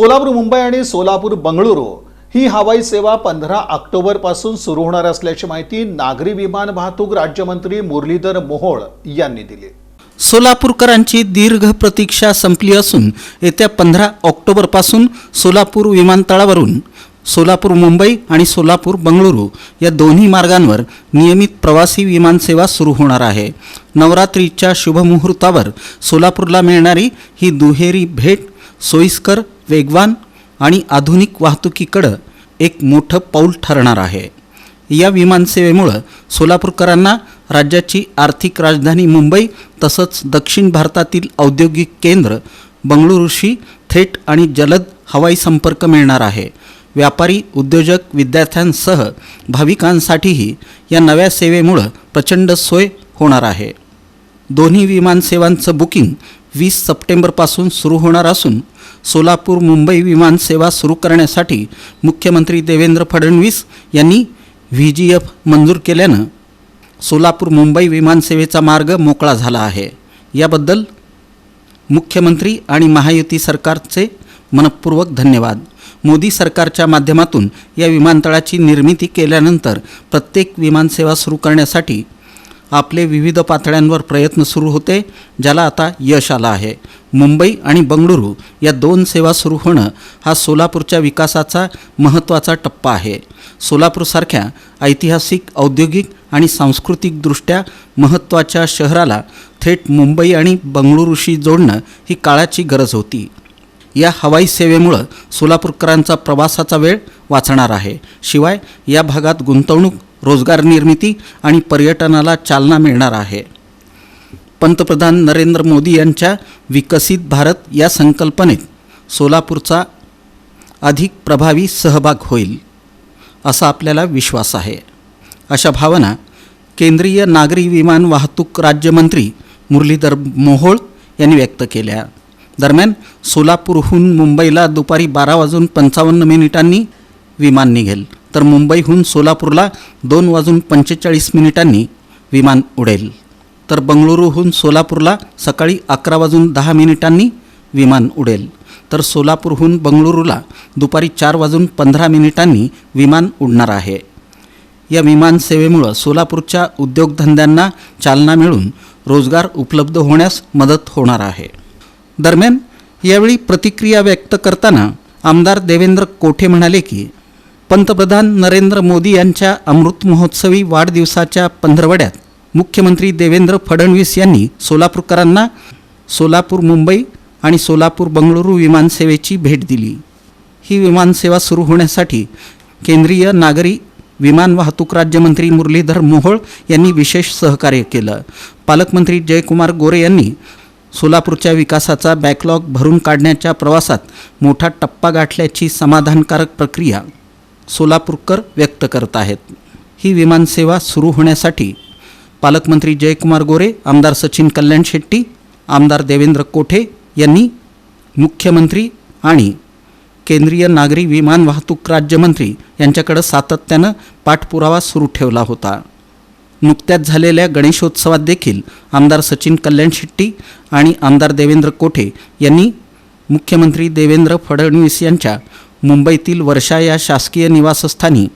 सोलापूर मुंबई आणि सोलापूर बंगळुरू ही हवाई सेवा पंधरा ऑक्टोबरपासून सुरू होणार असल्याची माहिती नागरी विमान वाहतूक राज्यमंत्री मुरलीधर मोहोळ यांनी दिली. सोलापूरकरांची दीर्घ प्रतीक्षा संपली असून येत्या पंधरा ऑक्टोबरपासून सोलापूर विमानतळावरून सोलापूर मुंबई आणि सोलापूर बंगळुरू या दोन्ही मार्गांवर नियमित प्रवासी विमानसेवा सुरू होणार आहे. नवरात्रीच्या शुभमुहूर्तावर सोलापूरला मिळणारी ही दुहेरी भेट सोयीस्कर वेगवान आणि आधुनिक वाहतुकीकडं एक मोठं पाऊल ठरणार आहे. या विमानसेवेमुळं सोलापूरकरांना राज्याची आर्थिक राजधानी मुंबई तसंच दक्षिण भारतातील औद्योगिक केंद्र बंगळुरूशी थेट आणि जलद हवाई संपर्क मिळणार आहे. व्यापारी उद्योजक विद्यार्थ्यांसह भाविकांसाठीही या नव्या सेवेमुळं प्रचंड सोय होणार आहे. दोन्ही विमानसेवांचं बुकिंग वीस सप्टेंबरपासून सुरू होणार असून सोलापूर मुंबई विमानसेवा सुरू करण्यासाठी मुख्यमंत्री देवेंद्र फडणवीस यांनी व्ही जी एफ मंजूर केल्यानं सोलापूर मुंबई विमानसेवेचा मार्ग मोकळा झाला आहे. याबद्दल मुख्यमंत्री आणि महायुती सरकारचे मनपूर्वक धन्यवाद. मोदी सरकारच्या माध्यमातून या विमानतळाची निर्मिती केल्यानंतर प्रत्येक विमानसेवा सुरू करण्यासाठी आपले विविध पातळ्यांवर प्रयत्न सुरू होते ज्याला आता यश आलं आहे. मुंबई आणि बंगळुरू या दोन सेवा सुरू होणं हा सोलापूरच्या विकासाचा महत्त्वाचा टप्पा आहे. सोलापूरसारख्या ऐतिहासिक औद्योगिक आणि सांस्कृतिकदृष्ट्या महत्त्वाच्या शहराला थेट मुंबई आणि बंगळुरूशी जोडणं ही काळाची गरज होती. या हवाई सेवेमुळं सोलापूरकरांचा प्रवासाचा वेळ वाचणार आहे. शिवाय या भागात गुंतवणूक रोजगार निर्मिती आणि पर्यटनाला चालना मिळणार आहे. पंतप्रधान नरेंद्र मोदी यांच्या विकसित भारत या संकल्पनेत सोलापूरचा अधिक प्रभावी सहभाग होईल असा आपल्याला विश्वास आहे. अशा भावना केंद्रीय नागरी विमान वाहतूक राज्यमंत्री मुरलीधर मोहोळ यांनी व्यक्त केल्या. दरम्यान सोलापूरहून मुंबईला दुपारी बारा वाजून पंचावन्न मिनिटांनी विमान निघेल. तर मुंबईहून सोलापूरला दोन वाजून पंचेचाळीस मिनिटांनी विमान उडेल. तर बंगळुरूहून सोलापूरला सकाळी अकरा वाजून दहा मिनिटांनी विमान उडेल. तर सोलापूरहून बंगळुरूला दुपारी चार वाजून पंधरा मिनिटांनी विमान उडणार आहे. या विमानसेवेमुळं सोलापूरच्या उद्योगधंद्यांना चालना मिळून रोजगार उपलब्ध होण्यास मदत होणार आहे. दरम्यान यावेळी प्रतिक्रिया व्यक्त करताना आमदार देवेंद्र कोठे म्हणाले की पंतप्रधान नरेंद्र मोदी यांच्या अमृत महोत्सवी वाढदिवसाच्या पंधरवड्यात मुख्यमंत्री देवेंद्र फडणवीस यांनी सोलापूरकरांना सोलापूर मुंबई आणि सोलापूर बंगळुरू विमानसेवेची भेट दिली. ही विमानसेवा सुरू होण्यासाठी केंद्रीय नागरी विमान वाहतूक राज्यमंत्री मुरलीधर मोहोळ यांनी विशेष सहकार्य केलं. पालकमंत्री जयकुमार गोरे यांनी सोलापूरच्या विकासाचा बॅकलॉग भरून काढण्याच्या प्रवासात मोठा टप्पा गाठल्याची समाधानकारक प्रक्रिया सोलापूरकर व्यक्त करत आहेत. ही विमानसेवा सुरू होण्यासाठी पालकमंत्री जयकुमार गोरे आमदार सचिन कल्याण शेट्टी आमदार देवेंद्र कोठे यांनी मुख्यमंत्री आणि केंद्रीय नागरी विमान वाहतूक राज्यमंत्री यांच्याकडं सातत्यानं पाठपुरावा सुरू ठेवला होता. नुकत्याच झालेल्या गणेशोत्सवात देखील आमदार सचिन कल्याण शेट्टी आणि आमदार देवेंद्र कोठे यांनी मुख्यमंत्री देवेंद्र फडणवीस यांच्या मुंबईतील वर्षा या शासकीय निवासस्थानी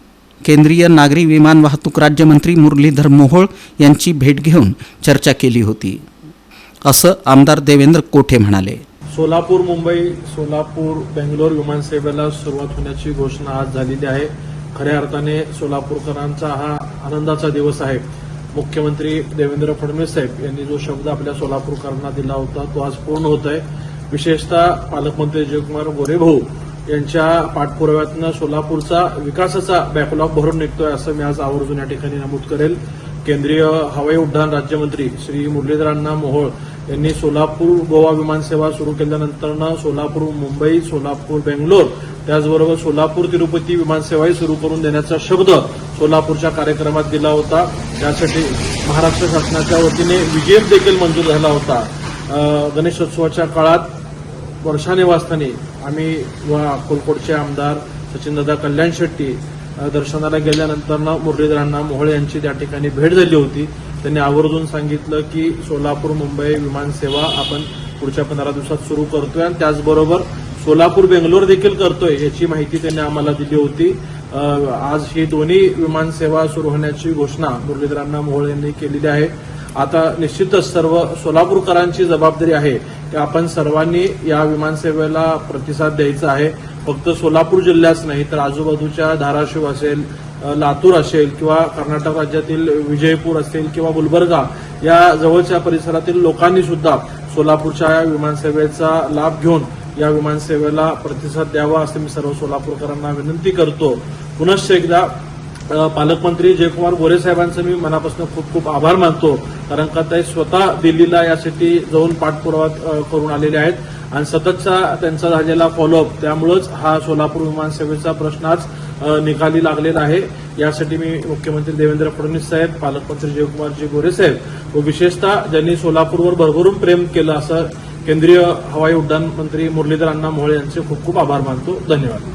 केंद्रीय नागरी विमान वाहतूक राज्यमंत्री मुरलीधर मोहोळ यांची भेट घेऊन चर्चा केली होती. असं आमदार देवेंद्र कोठे म्हणाले. सोलापूर मुंबई सोलापूर बेंगलोर विमानसेवेला सुरुवात होण्याची घोषणा आज झालेली आहे. खऱ्या अर्थाने सोलापूरकरांचा हा आनंदाचा दिवस आहे. मुख्यमंत्री देवेंद्र फडणवीस साहेब यांनी जो शब्द आपल्या सोलापूरकरांना दिला होता तो आज पूर्ण होत आहे. विशेषतः पालकमंत्री जयकुमार गोरेभाऊ यांच्या पाठपुराव्यातनं सोलापूरचा विकासाचा बॅकलॉग भरून निघतोय असं मी आज आवर्जून या ठिकाणी नमूद करेल. केंद्रीय हवाई उड्डाण राज्यमंत्री श्री मुरलीधरांना मोहोळ यांनी सोलापूर गोवा विमानसेवा सुरू केल्यानंतरनं सोलापूर मुंबई सोलापूर बेंगलोर त्याचबरोबर सोलापूर तिरुपती विमानसेवाही सुरू करून देण्याचा शब्द सोलापूरच्या कार्यक्रमात दिला होता. त्यासाठी महाराष्ट्र शासनाच्या वतीने विजेप देखील मंजूर झाला होता. गणेशोत्सवाच्या काळात वर्षानिवासस्थानी आम्ही व अक्कलकोटचे आमदार सचिनदादा कल्याण शेट्टी दर्शनाला गेल्यानंतर मुरलीधरांना मोहळे यांची त्या ठिकाणी भेट झाली होती. त्यांनी आवर्जून सांगितलं की सोलापूर मुंबई विमानसेवा आपण पुढच्या पंधरा दिवसात सुरू करतोय आणि त्याचबरोबर सोलापूर बेंगलोर देखील करतोय याची माहिती त्यांनी आम्हाला दिली होती. आज ही दोन्ही विमानसेवा सुरू होण्याची घोषणा मुरलीधरांना मोहोळ यांनी केलेली आहे. आता निश्चितच सर्व सोलापूरकरांची जबाबदारी आहे की आपण सर्वांनी या विमानसेवेला प्रतिसाद द्यायचा आहे. फक्त सोलापूर जिल्ह्याच नाही तर आजूबाजूच्या धाराशिव असेल लातूर असेल किंवा कर्नाटक राज्यातील विजयपूर असेल किंवा गुलबर्गा या जवळच्या परिसरातील लोकांनी सुद्धा सोलापूरच्या या विमानसेवेचा लाभ घेऊन या विमानसेवेला प्रतिसाद द्यावा असं मी सर्व सोलापूरकरांना विनंती करतो. पुनश्च एकदा पालकमंत्री जयकुमार गोरे साहेबांचं मी मनापासून खूप खूप आभार मानतो. कारण का ते स्वतः दिल्लीला यासाठी जाऊन पाठपुरावा करून आलेले आहेत आणि सततचा त्यांचा झालेला फॉलोअप त्यामुळंच हा सोलापूर विमानसेवेचा प्रश्न आज निकाली लागलेला आहे. यासाठी मी मुख्यमंत्री देवेंद्र फडणवीस साहेब पालकमंत्री जयकुमारजी गोरे साहेब व विशेषतः ज्यांनी सोलापूरवर भरभरून प्रेम केलं असं केंद्रीय हवाई उड्डाण मंत्री मुरलीधर अण्णा मोहोळ यांचे खूप खूप आभार मानतो. धन्यवाद.